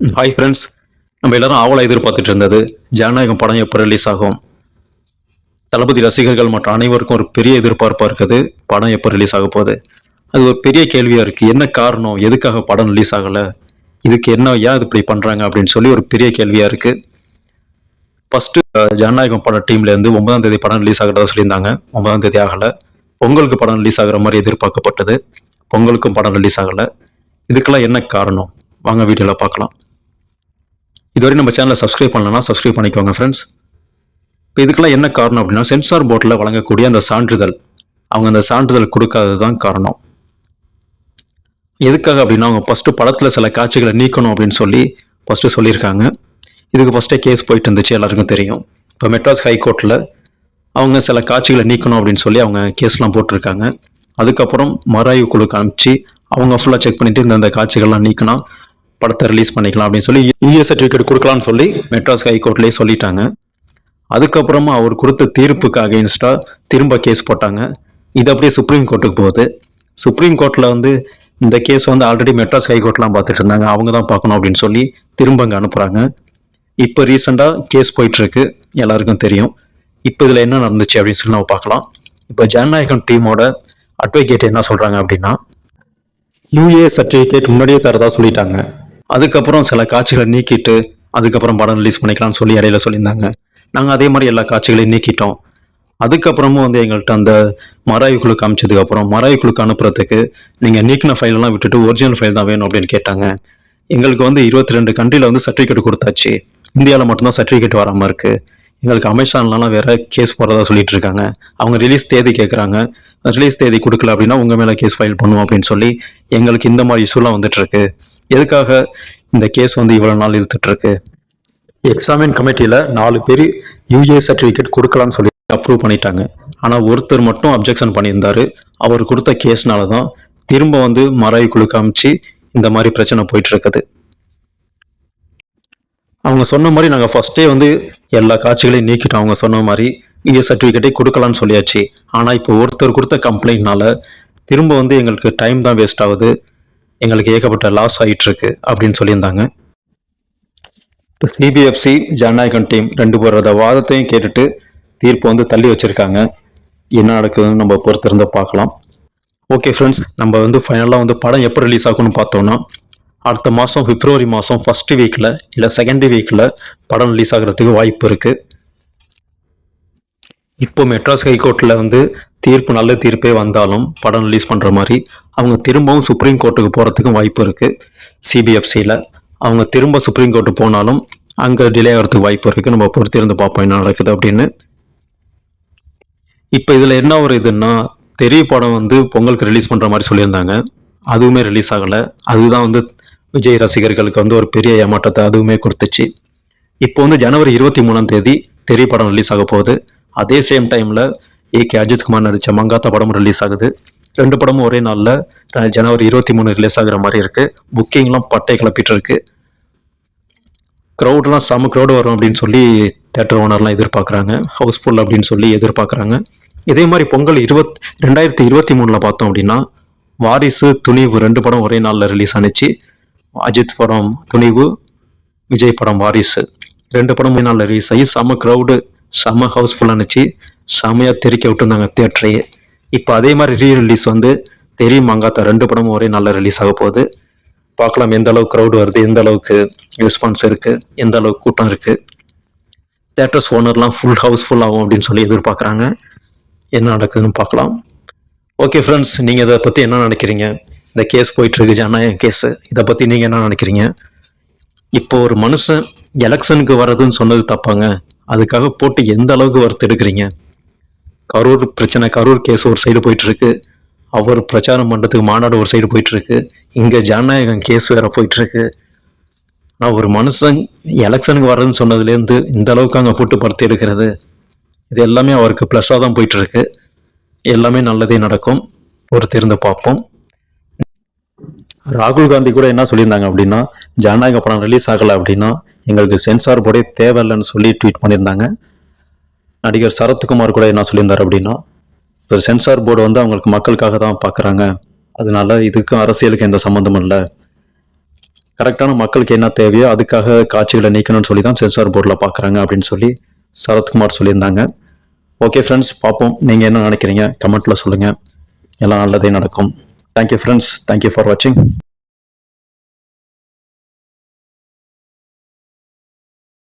Hi friends நம்ம எல்லாரும் ஆவலாக எதிர்பார்த்துட்டு இருந்தது ஜனநாயகம் படம் எப்போ ரிலீஸ் ஆகும்? தளபதி ரசிகர்கள் மற்றும் அனைவருக்கும் ஒரு பெரிய எதிர்பார்ப்பாக இருக்குது. படம் எப்போ ரிலீஸ் ஆக போகுது? அது ஒரு பெரிய கேள்வியாக இருக்குது என்ன காரணம்? எதுக்காக படம் ரிலீஸ் ஆகலை? இதுக்கு என்ன ஏன் இது இப்படி பண்ணுறாங்க அப்படின்னு சொல்லி ஒரு பெரிய கேள்வியாக இருக்குது ஃபஸ்ட்டு ஜனநாயகம் படம் டீம்லேருந்து ஒன்பதாம் தேதி படம் ரிலீஸ் ஆகிறதா சொல்லியிருந்தாங்க. ஒன்பதாம் தேதி ஆகலை. பொங்கலுக்கு படம் ரிலீஸ் ஆகிற மாதிரி எதிர்பார்க்கப்பட்டது. பொங்கலுக்கும் படம் ரிலீஸ் ஆகலை. இதுக்கெல்லாம் என்ன காரணம்? வாங்க வீடியோவில் பார்க்கலாம். இதுவரை நம்ம சேனலை சப்ஸ்கிரைப் பண்ணலன்னா சப்ஸ்கிரைப் பண்ணிக்கோங்க ஃப்ரெண்ட்ஸ் இப்போ இதுக்கெல்லாம் என்ன காரணம் அப்படின்னா சென்சார் போர்டில் வழங்கக்கூடிய அந்த சான்றிதழ். அவங்க அந்த சான்றிதழ் கொடுக்காதது தான் காரணம். எதுக்காக அப்படின்னா அவங்க ஃபஸ்ட்டு படத்தில் சில காட்சிகளை நீக்கணும் அப்படின்னு சொல்லி ஃபஸ்ட்டு சொல்லியிருக்காங்க. இதுக்கு ஃபஸ்ட்டே கேஸ் போயிட்டு இருந்துச்சு எல்லாருக்கும் தெரியும். இப்போ மெட்ராஸ் ஹைகோர்ட்டில் அவங்க சில காட்சிகளை நீக்கணும் அப்படின்னு சொல்லி அவங்க கேஸ்லாம் போட்டிருக்காங்க. அதுக்கப்புறம் மறாய்வு குழுக்கு அனுப்பிச்சு அவங்க ஃபுல்லாக செக் பண்ணிவிட்டு இந்த காட்சிகள்லாம் நீக்கினா படத்தை ரிலீஸ் பண்ணிக்கலாம் அப்படின்னு சொல்லி யூஎஸ் சர்டிஃபிகேட் கொடுக்கலாம்னு சொல்லி மெட்ராஸ் ஹைகோர்ட்லேயே சொல்லிட்டாங்க. அதுக்கப்புறமா அவர் கொடுத்த தீர்ப்புக்கு அகெயின்ஸ்டாக திரும்ப கேஸ் போட்டாங்க. இது அப்படியே சுப்ரீம் கோர்ட்டுக்கு போகுது. சுப்ரீம் கோர்ட்டில் வந்து இந்த கேஸ் வந்து ஆல்ரெடி மெட்ராஸ் ஹைகோர்ட்லாம் பார்த்துட்டு இருந்தாங்க. அவங்க தான் பார்க்கணும் அப்படின்னு சொல்லி திரும்ப அங்கே அனுப்புகிறாங்க இப்போ ரீசெண்டாக கேஸ் போயிட்டுருக்கு. எல்லாருக்கும் தெரியும். இப்போ இதில் என்ன நடந்துச்சு அப்படின்னு சொல்லி நம்ம பார்க்கலாம். இப்போ ஜனநாயகம் டீமோட அட்வொகேட் என்ன சொல்கிறாங்க அப்படின்னா யூஏ சர்டிஃபிகேட் முன்னாடியே தரதா சொல்லிட்டாங்க. அதுக்கப்புறம் சில காட்சிகளை நீக்கிட்டு அதுக்கப்புறம் படம் ரிலீஸ் பண்ணிக்கலாம்னு சொல்லி இடையில சொல்லியிருந்தாங்க. நாங்கள் அதே மாதிரி எல்லா காட்சிகளையும் நீக்கிட்டோம். அதுக்கப்புறமும் வந்து எங்கள்கிட்ட அந்த மராய் குழுக்கு அமிச்சதுக்கு அப்புறம் குழுக்கு அனுப்புறதுக்கு நீங்கள் நீக்கின ஃபைலெல்லாம் விட்டுட்டு ஒரிஜினல் ஃபைல் தான் வேணும் அப்படின்னு கேட்டாங்க. எங்களுக்கு வந்து இருபத்தி ரெண்டு கண்ட்ரியில் வந்து சர்டிஃபிகேட் கொடுத்தாச்சு. இந்தியாவில் மட்டும்தான் சர்டிஃபிகேட் வராமல் இருக்குது எங்களுக்கு அமேசான்லாம் வேற கேஸ் போடுறதா சொல்லிட்டு இருக்காங்க. அவங்க ரிலீஸ் தேதி கேட்குறாங்க ரிலீஸ் தேதி கொடுக்கல அப்படின்னா உங்கள் மேலே கேஸ் ஃபைல் பண்ணுவோம் அப்படின்னு சொல்லி எங்களுக்கு இந்த மாதிரி இஷ்யூலாம் வந்துட்டு இருக்கு. எதுக்காக இந்த கேஸ் வந்து இவ்வளோ நாள் இழுத்துட்டு இருக்கு எக்ஸாமின் கமிட்டியில் நாலு பேர் யூஏ சர்டிஃபிகேட் கொடுக்கலான்னு சொல்லி அப்ரூவ் பண்ணிட்டாங்க. ஆனால் ஒருத்தர் மட்டும் அப்ஜெக்ஷன் பண்ணியிருந்தாரு. அவர் கொடுத்த கேஸ்னால தான் திரும்ப வந்து மறை குழு காமிச்சு இந்த மாதிரி பிரச்சனை போயிட்டு இருக்குது அவங்க சொன்ன மாதிரி நாங்கள் ஃபஸ்ட்டே வந்து எல்லா காட்சிகளையும் நீக்கிட்டோம். அவங்க சொன்ன மாதிரி இங்கே சர்டிஃபிகேட்டே கொடுக்கலான்னு சொல்லியாச்சு. ஆனால் இப்போ ஒருத்தர் கொடுத்த கம்ப்ளைண்ட்னால திரும்ப வந்து எங்களுக்கு டைம் தான் வேஸ்ட் ஆகுது. எங்களுக்கு ஏகப்பட்ட லாஸ் ஆகிட்டு இருக்கு அப்படின்னு சொல்லியிருந்தாங்க. இப்போ சிபிஎஃப்சி ஜனநாயகம் டீம் ரெண்டு பேரோட வாதத்தையும் கேட்டுட்டு தீர்ப்பு வந்து தள்ளி வச்சிருக்காங்க. என்ன நடக்குதுன்னு நம்ம பொறுத்திருந்து பார்க்கலாம். ஓகே ஃப்ரெண்ட்ஸ் நம்ம வந்து ஃபைனலாக வந்து படம் எப்போ ரிலீஸ் ஆகும்னு பார்த்தோம்னா அடுத்த மாதம் பிப்ரவரி மாதம் ஃபஸ்ட்டு வீக்கில் இல்லை செகண்ட் வீக்கில் படம் ரிலீஸ் ஆகிறதுக்கு வாய்ப்பு இருக்குது இப்போ மெட்ராஸ் ஹைகோர்ட்டில் வந்து தீர்ப்பு நல்ல தீர்ப்பே வந்தாலும் படம் ரிலீஸ் பண்ணுற மாதிரி அவங்க திரும்பவும் சுப்ரீம் கோர்ட்டுக்கு போகிறதுக்கும் வாய்ப்பு இருக்குது சிபிஎஃப்சியில் அவங்க திரும்ப சுப்ரீம் கோர்ட்டு போனாலும் அங்கே டிலே ஆகிறதுக்கு வாய்ப்பு இருக்குது நம்ம பொறுத்திருந்து பார்ப்போம் என்ன நடக்குது அப்படின்னு. இப்போ இதில் என்ன ஒரு இதுன்னா தெரிய படம் வந்து பொங்கலுக்கு ரிலீஸ் பண்ணுற மாதிரி சொல்லியிருந்தாங்க. அதுவுமே ரிலீஸ் ஆகலை. அதுதான் வந்து விஜய் ரசிகர்களுக்கு வந்து ஒரு பெரிய ஏமாற்றத்தை அதுவுமே கொடுத்துச்சு. இப்போ வந்து ஜனவரி இருபத்தி மூணாம் தேதி தெரிய படம் ரிலீஸ் ஆக போகுது. அதே சேம் டைமில் ஏகே அஜித்குமார் நடித்த மங்காத்தா படம் ரிலீஸ் ஆகுது. ரெண்டு படமும் ஒரே நாளில் ஜனவரி இருபத்தி மூணு ரிலீஸ் ஆகிற மாதிரி இருக்குது புக்கிங்லாம் பட்டை கிளப்பிட்டு இருக்கு க்ரௌட்லாம் செம க்ரௌடு வரும் அப்படின்னு சொல்லி தேட்டர் ஓனர்லாம் எதிர்பார்க்குறாங்க. ஹவுஸ்ஃபுல் அப்படின்னு சொல்லி எதிர்பார்க்குறாங்க. இதே மாதிரி பொங்கல் இருபத் ரெண்டாயிரத்தி இருபத்தி மூணில் பார்த்தோம் அப்படின்னா வாரிசு துணிவு ரெண்டு படம் ஒரே நாளில் ரிலீஸ் ஆனிச்சு. அஜித் படம் துணிவு விஜய் படம் வாரிசு. ரெண்டு படம் ஒரே நாளில் ரிலீஸ் ஆகி செம க்ரௌடு செம ஹவுஸ்ஃபுல் ஆனிச்சு. செமையாக தெறிக்க விட்டுருந்தாங்க தேட்டரையே இப்போ அதே மாதிரி ரீ ரிலீஸ் வந்து தெரியும் மங்காத்தா ரெண்டு படமும் ஒரே நல்ல ரிலீஸ் ஆக போகுது. பார்க்கலாம் எந்த அளவுக்கு க்ரௌடு வருது எந்த அளவுக்கு ரெஸ்பான்ஸ் இருக்குது எந்த அளவுக்கு கூட்டம் இருக்குது தேட்டர்ஸ் ஓனர்லாம் ஃபுல் ஹவுஸ்ஃபுல் ஆகும் அப்படின்னு சொல்லி எதிர்பார்க்குறாங்க. என்ன நடக்குதுன்னு பார்க்கலாம். ஓகே ஃப்ரெண்ட்ஸ் நீங்கள் இதை பற்றி என்ன நினைக்கிறீங்க? இந்த கேஸ் போயிட்டுருக்கு ஜனநாயகம் கேஸு இதை பற்றி நீங்கள் என்ன நினைக்கிறீங்க? இப்போ ஒரு மனுஷன் எலெக்ஷனுக்கு வர்றதுன்னு சொன்னது தப்பாங்க. அதுக்காக போட்டு எந்த அளவுக்கு வறுத்து எடுக்கிறீங்க கரூர் பிரச்சனை கரூர் கேஸ் ஒரு சைடு போயிட்டு இருக்கு அவர் பிரச்சாரம் பண்ணுறதுக்கு மாநாடு ஒரு சைடு போயிட்டு இருக்கு இங்கே ஜனநாயகம் கேஸ் வேற போயிட்டு இருக்கு ஆனால் ஒரு மனுஷன் எலெக்ஷனுக்கு வர்றதுன்னு சொன்னதுலேருந்து இந்த அளவுக்கு அங்கே போட்டு படுத்து எடுக்கிறது. இது எல்லாமே அவருக்கு ப்ளஸ்ஸாக தான் போயிட்டு இருக்கு எல்லாமே நல்லதே நடக்கும். பொறுத்திருந்து பார்ப்போம். ராகுல் காந்தி கூட என்ன சொல்லியிருந்தாங்க அப்படின்னா ஜனநாயக படம் ரிலீஸ் ஆகலை அப்படின்னா எங்களுக்கு சென்சார் போர்டே தேவையில்லைன்னு சொல்லி ட்வீட் பண்ணியிருந்தாங்க. நடிகர் சரத்குமார் கூட என்ன சொல்லியிருந்தார் அப்படின்னா இப்போ சென்சார் போர்டு வந்து அவங்களுக்கு மக்களுக்காக தான் பார்க்குறாங்க. அதனால இதுக்கும் அரசியலுக்கு எந்த சம்மந்தமும் இல்லை. கரெக்டான மக்களுக்கு என்ன தேவையோ அதுக்காக காட்சிகளை நீக்கணும்னு சொல்லி தான் சென்சார் போர்டில் பார்க்குறாங்க அப்படின்னு சொல்லி சரத்குமார் சொல்லியிருந்தாங்க. ஓகே ஃப்ரெண்ட்ஸ் பார்ப்போம். நீங்கள் என்ன நினைக்கிறீங்க? கமெண்ட்டில் சொல்லுங்கள் எல்லாம் நல்லதே நடக்கும். தேங்க்யூ ஃப்ரெண்ட்ஸ் தேங்க்யூ ஃபார் வாட்சிங்